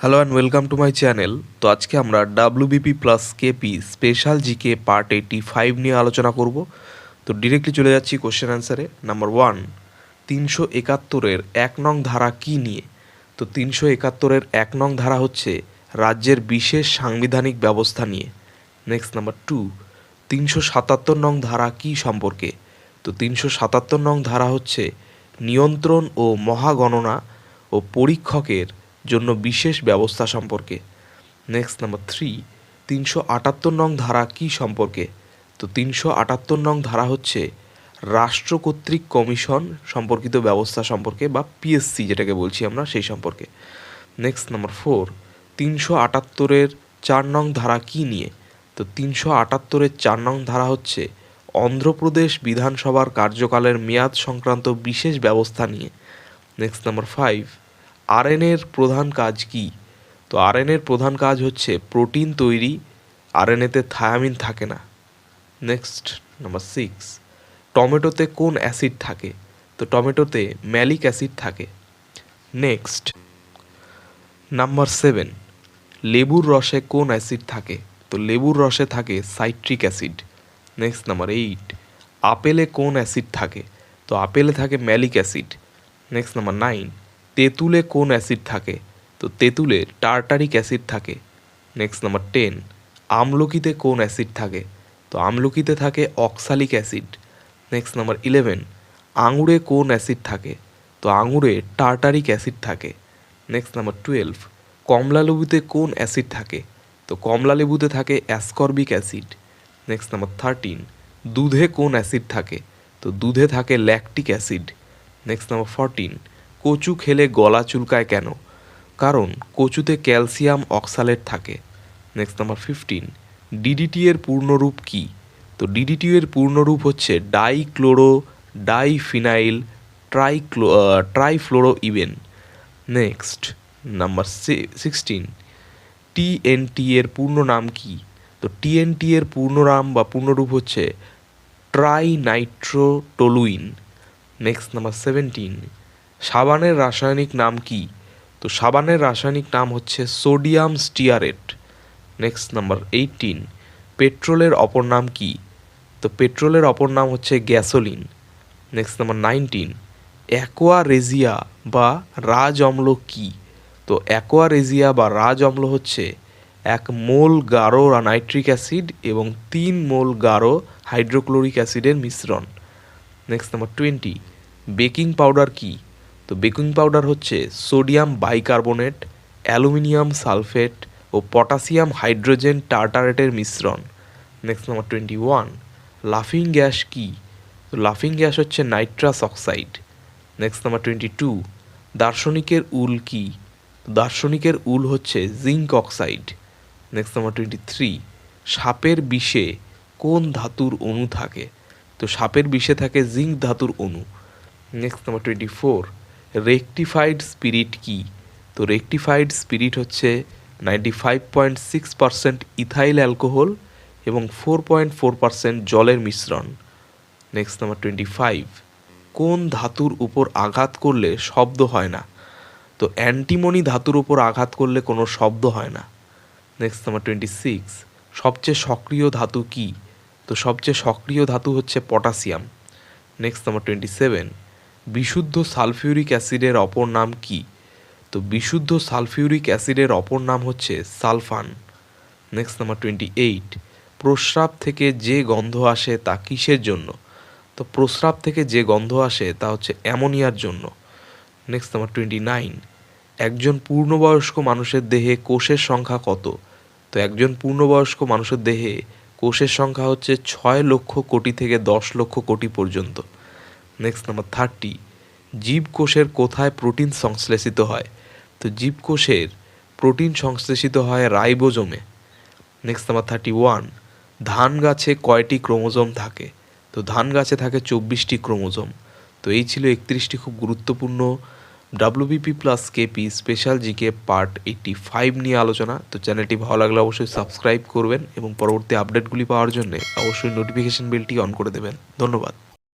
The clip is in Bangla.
Hello and welcome to my channel তো আজকে আমরা WBP plus KP special GK part eighty five নিয়ে আলোচনা করব। তো ডিরেক্টলি চলে যাচ্ছি কোশ্চেন অ্যান্সারে নাম্বার ওয়ান তিনশো একাত্তরের এক নং ধারা কি নিয়ে? তো তিনশো একাত্তরের এক নং ধারা হচ্ছে রাজ্যের বিশেষ সাংবিধানিক ব্যবস্থা নিয়ে। নেক্সট নাম্বার টু তিনশো সাতাত্তর নং ধারা কি সম্পর্কে? তো তিনশো সাতাত্তর নং ধারা হচ্ছে নিয়ন্ত্রণ ও মহাগণনা ও পরীক্ষকের জন্য বিশেষ ব্যবস্থা সম্পর্কে। নেক্সট নাম্বার থ্রি তিনশো আটাত্তর নং ধারা কি সম্পর্কে? তো তিনশো আটাত্তর নং ধারা হচ্ছে রাষ্ট্র কর্তৃক কমিশন সম্পর্কিত ব্যবস্থা সম্পর্কে বা পিএসসি যেটাকে বলছি আমরা সেই সম্পর্কে। নেক্সট নাম্বার ফোর তিনশো আটাত্তরের চার নং ধারা কি নিয়ে? তো তিনশো আটাত্তরের চার নং ধারা হচ্ছে অন্ধ্রপ্রদেশ বিধানসভার কার্যকালের মেয়াদ সংক্রান্ত বিশেষ ব্যবস্থা নিয়ে। নেক্সট নাম্বার ফাইভ আরএনএর প্রধান কাজ কি? তো আরএনএর প্রধান কাজ হচ্ছে প্রোটিন তৈরি আরএনএতে থায়ামিন থাকে না। নেক্সট নাম্বার সিক্স টমেটোতে কোন অ্যাসিড থাকে? তো টমেটোতে ম্যালিক অ্যাসিড থাকে। নেক্সট নাম্বার সেভেন লেবুর রসে কোন অ্যাসিড থাকে? তো লেবুর রসে থাকে citric acid next number eight আপেলে কোন অ্যাসিড থাকে? তো আপেলে থাকে malic acid next number nine তেঁতুলে কোন অ্যাসিড থাকে? তো তেঁতুলে টার্টারিক অ্যাসিড থাকে। নেক্সট নাম্বার টেন, আমলকিতে কোন অ্যাসিড থাকে? তো আমলকিতে থাকে oxalic acid. Next number eleven, আঙুরে কোন অ্যাসিড থাকে? তো আঙুরে টার্টারিক অ্যাসিড থাকে। নেক্সট নাম্বার টুয়েলভ কমলা লেবুতে কোন অ্যাসিড থাকে? তো কমলা লেবুতে থাকে ascorbic acid. Next number thirteen, দুধে কোন অ্যাসিড থাকে? তো দুধে থাকে lactic acid. Next number fourteen কচু খেলে গলা চুলকায় কেন? কারণ কচুতে ক্যালসিয়াম অক্সালেট থাকে। নেক্সট নাম্বার ফিফটিন ডিডিটি এর পূর্ণরূপ কি? তো ডিডিটি এর পূর্ণরূপ হচ্ছে dichloro, diphenyl, trichloro trifluoro even next number sixteen TNT এর পূর্ণ নাম কি? তো টিএনটি এর পূর্ণ নাম বা পূর্ণরূপ হচ্ছে ট্রাইনাইট্রোটোলুইন। নেক্সট নাম্বার সেভেন্টিন সাবানের রাসায়নিক নাম কি? তো সাবানের রাসায়নিক নাম হচ্ছে sodium stearate. Next number eighteen পেট্রোলের অপর নাম কি? তো পেট্রোলের অপর নাম হচ্ছে gasoline. Next number nineteen aqua regia বা রাজ অম্ল কি? তো অ্যাকোয়ারেজিয়া বা রাজ অম্ল হচ্ছে এক মোল গাঢ় নাইট্রিক অ্যাসিড এবং তিন মোল গাঢ় হাইড্রোক্লোরিক অ্যাসিডের মিশ্রণ। Next number twenty baking powder কি? তো বেকিং পাউডার হচ্ছে সোডিয়াম বাইকার্বনেট, অ্যালুমিনিয়াম সালফেট ও পটাশিয়াম হাইড্রোজেন টার্টারেটের মিশ্রণ। নেক্সট নাম্বার টোয়েন্টি ওয়ান লাফিং গ্যাস কি? তো লাফিং গ্যাস হচ্ছে nitrous oxide next number twenty two দার্শনিকের উল কি? দার্শনিকের উল হচ্ছে zinc oxide next number twenty three সাপের বিষে কোন ধাতুর অণু থাকে? তো সাপের বিষে থাকে জিঙ্ক ধাতুর অণু। Next number twenty four rectified spirit কি তো রেকটিফাইড স্পিরিট হচ্ছে ninety five point six percent ethyl alcohol এবং ফোর পয়েন্ট ফোর পার্সেন্ট জলের মিশ্রণ। নেক্সট নাম্বার টোয়েন্টি ফাইভ কোন ধাতুর উপর আঘাত করলে শব্দ হয় না? তো অ্যান্টিমনি ধাতুর উপর আঘাত করলে কোনো শব্দ হয় না। নেক্সট নাম্বার টোয়েন্টি সিক্স সবচেয়ে সক্রিয় ধাতু কি? তো সবচেয়ে সক্রিয় ধাতু হচ্ছে potassium. Next number twenty seven বিশুদ্ধ সালফিউরিক অ্যাসিডের অপর নাম কি? তো বিশুদ্ধ সালফিউরিক অ্যাসিডের অপর নাম হচ্ছে সালফান। নেক্সট নাম্বার টোয়েন্টি এইট প্রস্রাব থেকে যে গন্ধ আসে তা কিসের জন্য? তো প্রস্রাব থেকে যে গন্ধ আসে তা হচ্ছে অ্যামোনিয়ার জন্য। নেক্সট নাম্বার টোয়েন্টি নাইন একজন পূর্ণবয়স্ক মানুষের দেহে কোষের সংখ্যা কত? তো একজন পূর্ণবয়স্ক মানুষের দেহে কোষের সংখ্যা হচ্ছে ছয় লক্ষ কোটি থেকে দশ লক্ষ কোটি পর্যন্ত। নেক্সট নাম্বার থার্টি জীবকোষের কোথায় প্রোটিন সংশ্লেষিত হয়? তো জীবকোষের প্রোটিন সংশ্লেষিত হয় রাইবোজোমে। নেক্সট নাম্বার থার্টি ওয়ান ধান গাছে কয়টি ক্রোমোজোম থাকে? তো ধান গাছে থাকে চব্বিশটি ক্রোমোজোম। তো এই ছিল একত্রিশটি খুব গুরুত্বপূর্ণ WBP plus KP special GK part eighty five নিয়ে আলোচনা। তো চ্যানেলটি ভালো লাগলে অবশ্যই সাবস্ক্রাইব করবেন এবং পরবর্তী আপডেটগুলি পাওয়ার জন্য অবশ্যই নোটিফিকেশন বেলটি অন করে দেবেন। ধন্যবাদ।